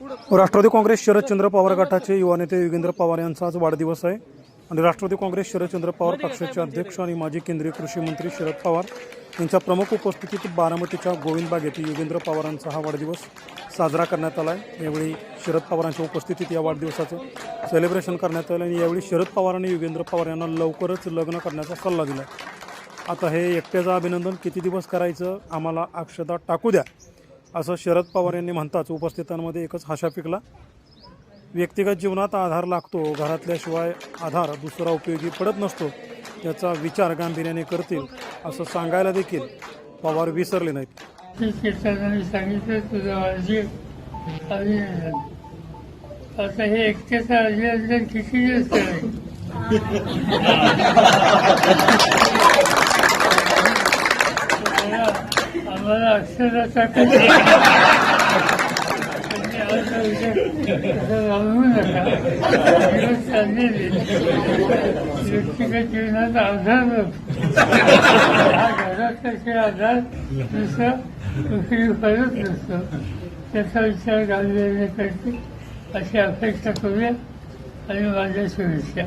राष्ट्रवादी काँग्रेस शरदचंद्र पवार गटाचे युवा नेते योगेंद्र पवार यांचा आज वाढदिवस आहे. आणि राष्ट्रवादी काँग्रेस शरदचंद्र पवार पक्षाचे अध्यक्ष आणि माजी केंद्रीय कृषी मंत्री शरद पवार यांच्या प्रमुख उपस्थितीत बारामतीच्या गोविंदबाग येथे योगेंद्र पवारांचा हा वाढदिवस साजरा करण्यात आला आहे. यावेळी शरद पवारांच्या उपस्थितीत या वाढदिवसाचं सेलिब्रेशन करण्यात आलं आणि यावेळी शरद पवार आणि योगेंद्र पवार यांना लवकरच लग्न करण्याचा सल्ला दिला. आता हे एकट्याचं अभिनंदन किती दिवस करायचं आम्हाला अक्षता टाकू द्या. असं शरद पवार यांनी म्हणताच उपस्थितांमध्ये एकच हाशा पिकला. व्यक्तिगत जीवनात आधार लागतो घरातल्याशिवाय आधार दुसरा उपयोगी पडत नसतो त्याचा विचार गांभीर्याने करतील असं सांगायला देखील पवार विसरले नाहीत. सांगितलं तुझं आता हे एकट्याचं अभिनंदन किती दिवस आम्हाला आम्हाला अक्षरशः नका दिवस व्यक्तिगत जीवनात आधार नसतो हा आधार दुसरा दुसरी फरक नसतो त्याचा विचार गांभीर्याने करते अशी अपेक्षा करूया आणि माझ्या शुभेच्छा.